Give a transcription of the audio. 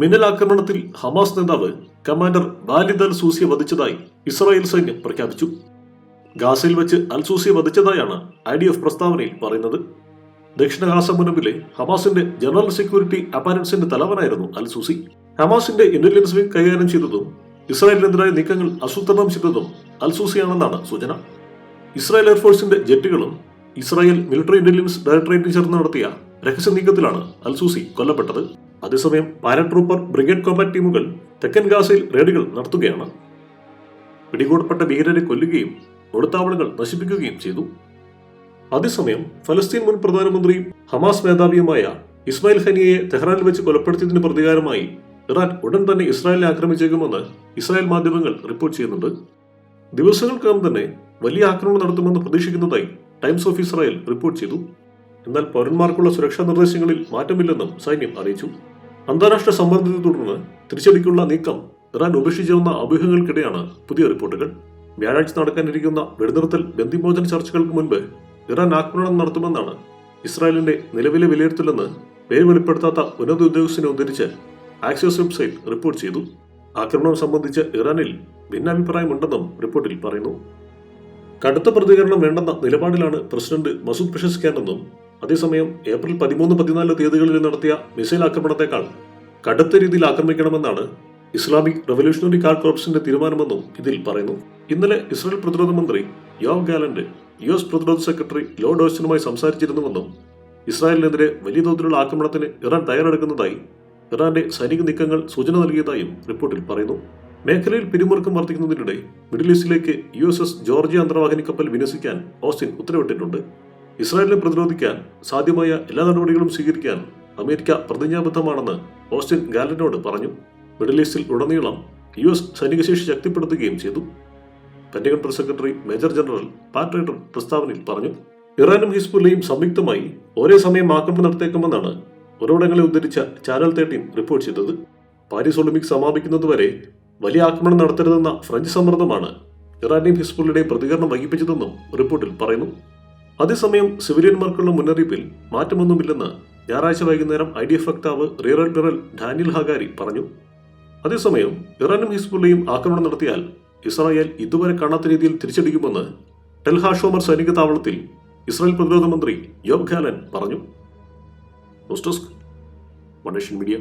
മിന്നൽ ആക്രമണത്തിൽ ഹമാസ് നേതാവ് കമാൻഡർ വാലിദ് അൽ സൂസിയെ വധിച്ചതായി ഇസ്രായേൽ സൈന്യം പ്രഖ്യാപിച്ചു. ഗാസയിൽ വെച്ച് അൽ സൂസിയെ വധിച്ചതായാണ് ഐ ഡി എഫ് പ്രസ്താവനയിൽ പറയുന്നത്. ദക്ഷിണ ഗാസ മുനമ്പിലെ ഹമാസിന്റെ ജനറൽ സെക്യൂരിറ്റി അപ്പാരൻസിന്റെ തലവനായിരുന്നു അൽ സൂസി. ഹമാസിന്റെ ഇന്റലിജൻസ് വിംഗ് കൈകാര്യം ചെയ്തതും ഇസ്രായേലിനെതിരായ നീക്കങ്ങൾ ആസൂത്രണം ചെയ്തതും അൽ സൂസിയാണെന്നാണ് സൂചന. ഇസ്രായേൽ എയർഫോഴ്സിന്റെ ജെറ്റുകളും ഇസ്രായേൽ മിലിറ്ററി ഇന്റലിജൻസ് ഡയറക്ടറേറ്റും ചേർന്ന് നടത്തിയ രഹസ്യ നീക്കത്തിലാണ് അൽസൂസി കൊല്ലപ്പെട്ടത്. അതേസമയം പാരട്രൂപ്പർ ബ്രിഗേഡ് കോമ്പാറ്റ് ടീമുകൾ തെക്കൻ ഗാസയിൽ റെയ്ഡുകൾ നടത്തുകയാണ്. പിടികൂടപ്പെട്ട ഭീകരരെ കൊല്ലുകയും ഒളിത്താവളങ്ങൾ നശിപ്പിക്കുകയും ചെയ്തു. അതേസമയം ഫലസ്തീൻ മുൻ പ്രധാനമന്ത്രിയും ഹമാസ് മേധാവിയുമായ ഇസ്മായിൽ ഖനിയെ തെഹ്റാനിൽ വെച്ച് കൊലപ്പെടുത്തിയതിന് പ്രതികാരമായി ഇറാൻ ഉടൻ തന്നെ ഇസ്രായേലിനെ ആക്രമിച്ചേക്കുമെന്ന് ഇസ്രായേൽ മാധ്യമങ്ങൾ റിപ്പോർട്ട് ചെയ്യുന്നുണ്ട്. ദിവസങ്ങൾക്കകം തന്നെ വലിയ ആക്രമണം നടത്തുമെന്ന് പ്രതീക്ഷിക്കുന്നതായി ടൈംസ് ഓഫ് ഇസ്രായേൽ റിപ്പോർട്ട് ചെയ്തു. എന്നാൽ പൗരന്മാർക്കുള്ള സുരക്ഷാ നിർദ്ദേശങ്ങളിൽ മാറ്റമില്ലെന്നും സൈന്യം അറിയിച്ചു. അന്താരാഷ്ട്ര സമ്മർദ്ദത്തെ തുടർന്ന് തിരിച്ചടിക്കുള്ള നീക്കം ഇറാൻ ഉപേക്ഷിച്ചുവന്ന അഭ്യൂഹങ്ങൾക്കിടെയാണ് പുതിയ റിപ്പോർട്ടുകൾ. വ്യാഴാഴ്ച നടക്കാനിരിക്കുന്ന വെടിനിർത്തൽ ബന്ദിമോചന ചർച്ചകൾക്ക് മുൻപ് ഇറാൻ ആക്രമണം നടത്തുമെന്നാണ് ഇസ്രായേലിന്റെ നിലവിലെ വിലയിരുത്തലെന്ന് പേര് വെളിപ്പെടുത്താത്ത ഉന്നത ഉദ്യോഗസ്ഥനെ ഉദ്ധരിച്ച് ആക്സിസ് വെബ്സൈറ്റ് റിപ്പോർട്ട് ചെയ്തു. ആക്രമണം സംബന്ധിച്ച് ഇറാനിൽ ഭിന്നാഭിപ്രായമുണ്ടെന്നും റിപ്പോർട്ടിൽ പറയുന്നു. കടുത്ത പ്രതികരണം വേണ്ടെന്ന നിലപാടിലാണ് പ്രസിഡന്റ് മസൂദ് പെഷസ്കാനെന്നും അതേസമയം ഏപ്രിൽ പതിമൂന്ന് പതിനാല് തീയതികളിൽ നടത്തിയ മിസൈൽ ആക്രമണത്തെക്കാൾ കടുത്ത രീതിയിൽ ആക്രമിക്കണമെന്നാണ് ഇസ്ലാമിക് റവല്യൂഷണറി കാർഡ് കോർപ്സിന്റെ തീരുമാനമെന്നും ഇതിൽ പറയുന്നു. ഇന്നലെ ഇസ്രായേൽ പ്രതിരോധ മന്ത്രി യോവ് ഗാലന്റ് യു എസ് പ്രതിരോധ സെക്രട്ടറി ലോ ഡോസിനുമായി സംസാരിച്ചിരുന്നുവെന്നും ഇസ്രായേലിനെതിരെ വലിയ തോതിലുള്ള ആക്രമണത്തിന് ഇറാൻ തയ്യാറെടുക്കുന്നതായി ഇറാന്റെ സൈനിക നീക്കങ്ങൾ സൂചന നൽകിയതായും റിപ്പോർട്ടിൽ പറയുന്നു. മേഖലയിൽ പിരിമുറുക്കം വർദ്ധിക്കുന്നതിനിടെ മിഡിൽ ഈസ്റ്റിലേക്ക് യു എസ് എസ് ജോർജിയ അന്തർവാഹിനി കപ്പൽ വിന്യസിക്കാൻ ഓസ്റ്റിൻ ഉത്തരവിട്ടിട്ടുണ്ട്. ഇസ്രായേലിനെ പ്രതിരോധിക്കാൻ സാധ്യമായ എല്ലാ നടപടികളും സ്വീകരിക്കാൻ അമേരിക്ക പ്രതിജ്ഞാബദ്ധമാണെന്ന് ഓസ്റ്റിൻ ഗാലനോട് പറഞ്ഞു. മിഡിൽ ഈസ്റ്റിൽ ഉടനീളം യു എസ് സൈനികശേഷി ശക്തിപ്പെടുത്തുകയും ചെയ്തു. Pentagon press secretary major general Pat പ്രസ്താവനയിൽ പറഞ്ഞു. ഇറാനും ഹിസ്ബുല്ലയും സംയുക്തമായി ഒരേ സമയം ആക്രമണം നടത്തേക്കുമെന്നാണ് ഉറവിടങ്ങളെ ഉദ്ധരിച്ച ചാനൽ തേർട്ടീൻ റിപ്പോർട്ട് ചെയ്തത്. പാരീസ് ഒളിമ്പിക്സ് സമാപിക്കുന്നതുവരെ വലിയ ആക്രമണം നടത്തരുതെന്ന ഫ്രഞ്ച് സമ്മർദ്ദമാണ് ഇറാനിയും ഹിസ്ബുള്ളയുടെയും പ്രതികരണം വൈകിപ്പിച്ചതെന്നും റിപ്പോർട്ടിൽ പറയുന്നു. അതേസമയം സിവിലിയന്മാർക്കുള്ള മുന്നറിയിപ്പിൽ മാറ്റമൊന്നുമില്ലെന്ന് ഞായറാഴ്ച വൈകുന്നേരം ഐ ഡി എഫ് വക്താവ് റിയർ അഡ്മിറൽ ഡാനിയൽ ഹഗാരി പറഞ്ഞു. അതേസമയം ഇറാനും ഹിസ്ബുള്ളയും ആക്രമണം നടത്തിയാൽ ഇസ്രായേൽ ഇതുവരെ കാണാത്ത രീതിയിൽ തിരിച്ചടിക്കുമെന്ന് ടെൽഹാഷോമർ സൈനിക താവളത്തിൽ ഇസ്രായേൽ പ്രതിരോധ മന്ത്രി യോബ് ഖാലൻ പറഞ്ഞു. മീഡിയ.